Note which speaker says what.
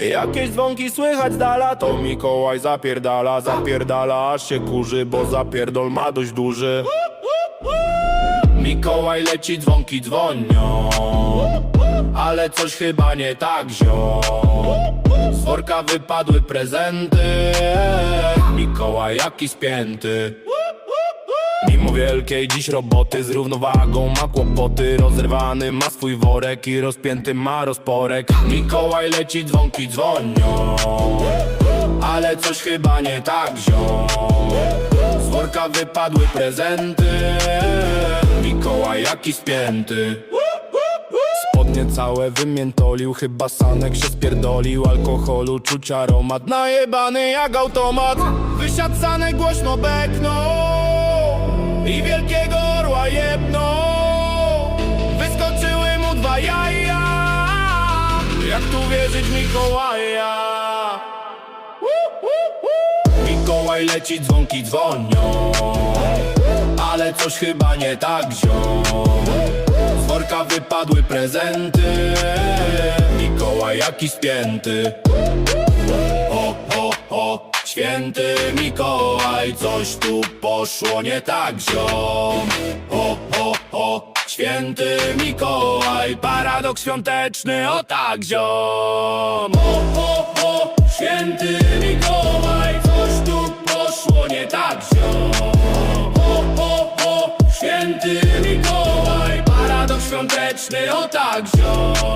Speaker 1: Jakieś dzwonki słychać z dala, to Mikołaj zapierdala, zapierdala, aż się kurzy, bo zapierdol ma dość duży. Mikołaj leci, dzwonki dzwonią, ale coś chyba nie tak zio. Z worka wypadły prezenty, Mikołaj jaki spięty. Mimo wielkiej dziś roboty z równowagą ma kłopoty. Rozerwany ma swój worek i rozpięty ma rozporek. Mikołaj leci, dzwonki dzwonią Ale coś chyba nie tak wziął. Z worka wypadły prezenty Mikołaj jaki spięty. Spodnie całe wymiętolił Chyba Sanek się spierdolił. Alkoholu czuć aromat Najebany jak automat. Wysiadł Sanek głośno beknął I wielkiego orła jebnął Wyskoczyły mu dwa jaja. Jak tu wierzyć Mikołaja? Mikołaj leci, dzwonki dzwonią. Ale coś chyba nie tak wziął. Z worka wypadły prezenty. Mikołaj jaki spięty święty Mikołaj Coś tu poszło nie tak ziom. O, o, o, święty Mikołaj Paradoks świąteczny, o tak ziom. O, o, o, święty Mikołaj Coś tu poszło nie tak ziom. O, o, o, święty Mikołaj Paradoks świąteczny, o tak ziom